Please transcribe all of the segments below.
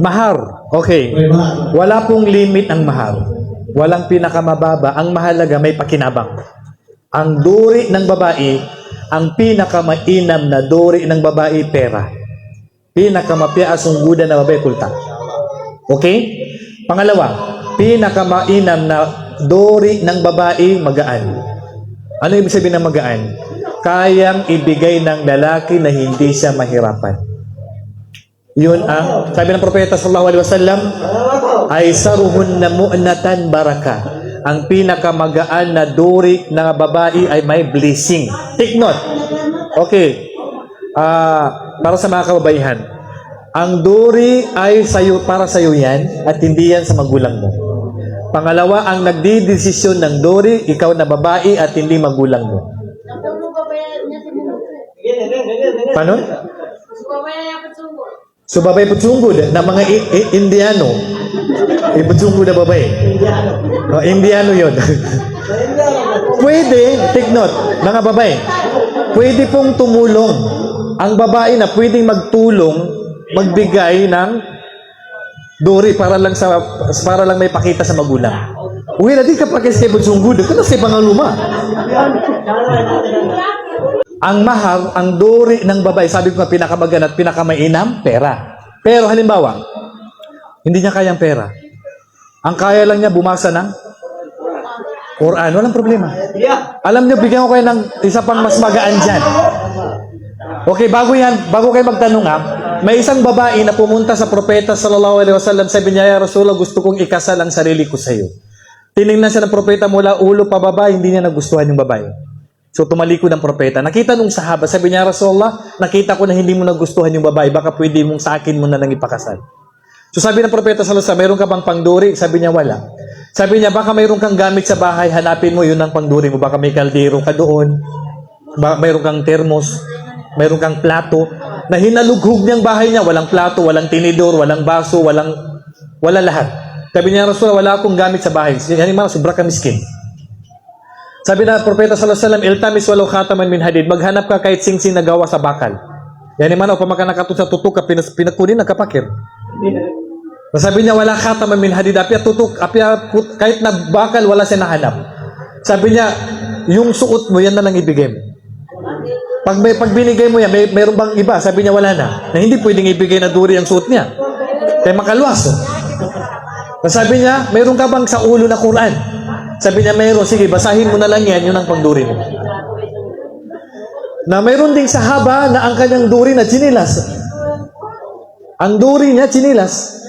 Mahar. Okay. Wala pong limit ang mahar. Walang pinakamababa. Ang mahalaga may pakinabang. Ang duri ng babae, ang pinakamainam na duri ng babae, pera. Pinakamapia asunggudan na babae, kulta. Okay? Pangalawa, pinakamainam na duri ng babae, magaan. Ano ibig sabihin ng magaan? Kayang ibigay ng lalaki na hindi siya mahirapan. Yun ang, sabi ng propeta sallallahu alaihi wasallam, ay saruhun na mu'natan baraka. Ang pinakamagaan na duri ng babae ay may blessing. Take note. Okay. Ah, para sa mga kababaihan. Ang duri ay sayo, para sa iyo yan at hindi yan sa magulang mo. Pangalawa, ang nagdidesisyon ng duri, ikaw na babae at hindi magulang mo. Paano? So babay putsunggo na mga I- I- Indiano. Eh, putsunggo na babay. Oh, Indiano yon. pwede, take note, mga babay, pwede pong tumulong. Ang babae na pwedeng magtulong, magbigay ng duri para lang sa para lang may pakita sa magulang. Uy, na di ka pa kasi putsunggo, ka na sa pangaluma. Ang mahal, ang duri ng babae, sabi ko nga pinakamagan at pinakamainam, pera. Pero halimbawa, hindi niya kayang pera. Ang kaya lang niya bumasa ng Quran. Walang problema. Alam niyo, bigyan ko kayo ng isa pang mas magaan dyan. Okay, bago yan, bago kayo magtanong ha, may isang babae na pumunta sa propeta sallallahu alaihi wasallam, sabi niya, Ya Rasulullah, gusto kong ikasal ang sarili ko sa iyo. Tiningnan siya ng propeta mula ulo pa baba, hindi niya nagustuhan yung babae. So tumalikod ang propeta. Nakita nung sahaba, sabi niya, Rasulullah, nakita ko na hindi mo nagustuhan yung babae, baka pwede mong sa akin mo na lang ipakasal. So sabi ng propeta alaihi wasallam, meron ka bang pangduri? Sabi niya, wala. Sabi niya, baka mayroon kang gamit sa bahay, hanapin mo yun ang pangduri mo. Baka may kaldero ka doon, ba mayroon kang termos, mayroon kang plato, na hinalughog niyang bahay niya, walang plato, walang tinidor, walang baso, walang, wala lahat. Sabi niya, Rasulullah, wala akong gamit sa bahay. Yung mga sobra ka miskin. Sabi na propeta sallallahu alaihi wasallam, iltamis walau khataman min hadid. Maghanap ka kahit singsing na gawa sa bakal. Yan man o pamakanakato sa tutok ka pinas pinakunin nagkapakir. Sabi niya wala khataman min hadid apya tutok apya kahit na bakal wala siya nahanap. Sabi niya yung suot mo yan na lang ibigay mo. Pag may pag binigay mo yan, may meron bang iba? Sabi niya wala na. Na hindi pwedeng ibigay na duri ang suot niya. Kaya makaluwas. Sabi niya, meron ka bang sa ulo na Quran? Sabi niya, meron. Sige, basahin mo na lang yan. Yun ang pangduri mo. Na meron ding sahaba na ang kanyang duri na chinilas. Ang duri niya, chinilas.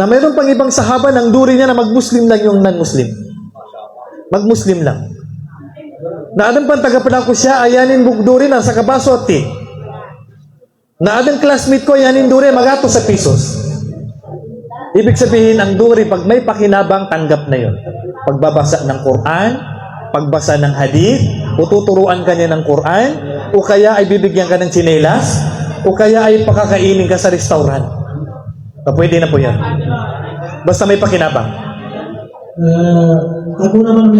Na meron pang ibang sahaba ng duri niya na mag-Muslim lang yung non-Muslim. Mag-Muslim lang. Na adang pang tagapanak ko siya, ayanin bugduri na sa kabaso at. Na adang classmate ko, ayanin duri, magato sa pisos. Ibig sabihin, ang duri, pag may pakinabang, tanggap na yon. Pagbabasa ng Quran, pagbasa ng hadith, o tuturuan ka niya ng Quran, o kaya ay bibigyan ka ng tsinelas, o kaya ay pakakainin ka sa restaurant. Ah, pwede na po yan. Basta may pakinabang. Uh, ako naman